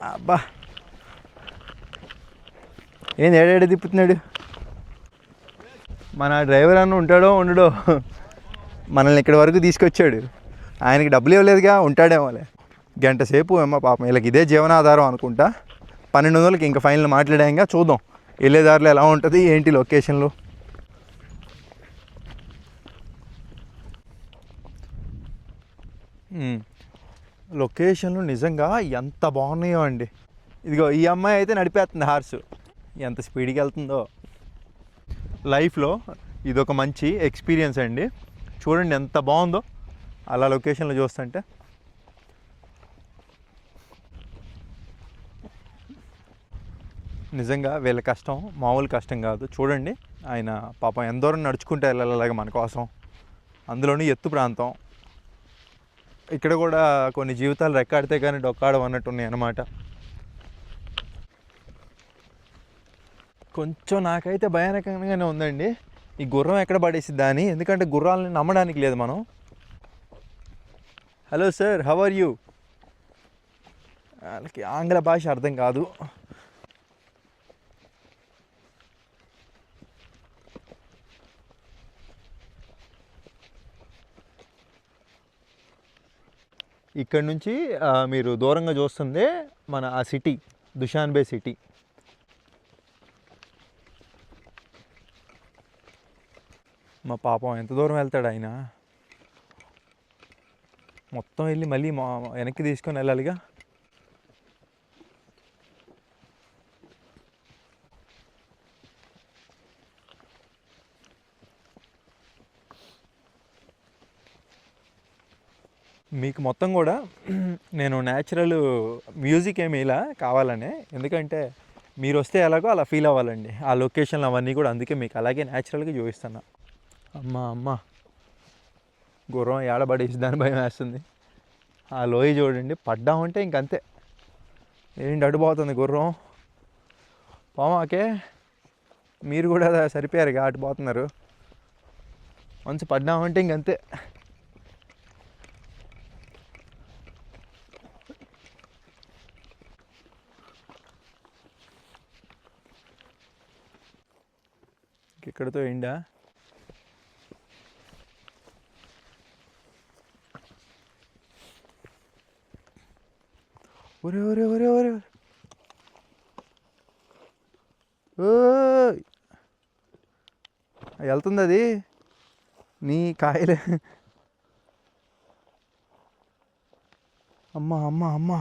అబ్బా. ఏం ఏడాడు తిప్పుతున్నాడు? మన డ్రైవర్ అన్న ఉంటాడో ఉండడో మనల్ని ఇక్కడి వరకు తీసుకొచ్చాడు. ఆయనకి డబ్బులు ఇవ్వలేదుగా ఉంటాడేమోలే గంట సేపు ఏమో పాపం వీళ్ళకి ఇదే జీవనాధారం అనుకుంటా. పన్నెండు వందలకి ఇంకా ఫైనల్ మాట్లాడాక చూద్దాం. వెళ్ళే దారిలో ఎలా ఉంటుంది ఏంటి లొకేషన్లు లొకేషన్లు నిజంగా ఎంత బాగున్నాయో అండి. ఇదిగో ఈ అమ్మాయి అయితే నడిపేస్తుంది హార్స్. ఎంత స్పీడ్కి వెళ్తుందో. లైఫ్లో ఇదొక మంచి ఎక్స్పీరియన్స్ అండి. చూడండి ఎంత బాగుందో. అలా లొకేషన్లో చూస్తుంటే. నిజంగా వీళ్ళ కష్టం మామూలు కష్టం కాదు. చూడండి ఆయన పాపం ఎంత దూరం నడుచుకుంటే వెళ్ళాలి మన కోసం. అందులోని ఎత్తు ప్రాంతం. ఇక్కడ కూడా కొన్ని జీవితాలు రెక్కాడితే కానీ డొక్కాడం అన్నట్టు ఉన్నాయి అన్నమాట. కొంచెం నాకైతే భయానకంగానే ఉందండి. ఈ గుర్రం ఎక్కడ పడేసిద్దా అని? ఎందుకంటే గుర్రాలని నమ్మడానికి లేదు మనం. Hello sir how are you వాళ్ళకి ఆంగ్ల భాష అర్థం కాదు. ఇక్కడ నుంచి మీరు దూరంగా చూస్తుందే మన ఆ సిటీ దుషాన్ బే సిటీ. మా పాపం ఎంత దూరం వెళ్తాడు ఆయన? మొత్తం వెళ్ళి మళ్ళీ మా వెనక్కి తీసుకొని వెళ్ళాలిగా? మీకు మొత్తం కూడా నేను న్యాచురల్ మ్యూజిక్ ఏమి ఇలా కావాలనే. ఎందుకంటే మీరు వస్తే ఎలాగో అలా ఫీల్ అవ్వాలండి. ఆ లొకేషన్లు అవన్నీ కూడా అందుకే మీకు అలాగే న్యాచురల్గా చూపిస్తున్నా. అమ్మా అమ్మ. గుర్రం ఏడబడేసి దాని భయం వేస్తుంది. ఆ లోయ చూడండి పడ్డామంటే ఇంకంతే. ఏంటి అడ్డుపోతుంది గుర్రం? పోమాకే. మీరు కూడా సరిపోయారు అటు పోతున్నారు. మంచి పడ్డామంటే ఇంకంతే. ఇక్కడితో ఎండా. ఒరే ఒరే ఒరే ఒరే ఒరే. వెళ్తుంది అది. నీ కాయలే. అమ్మా అమ్మా అమ్మా.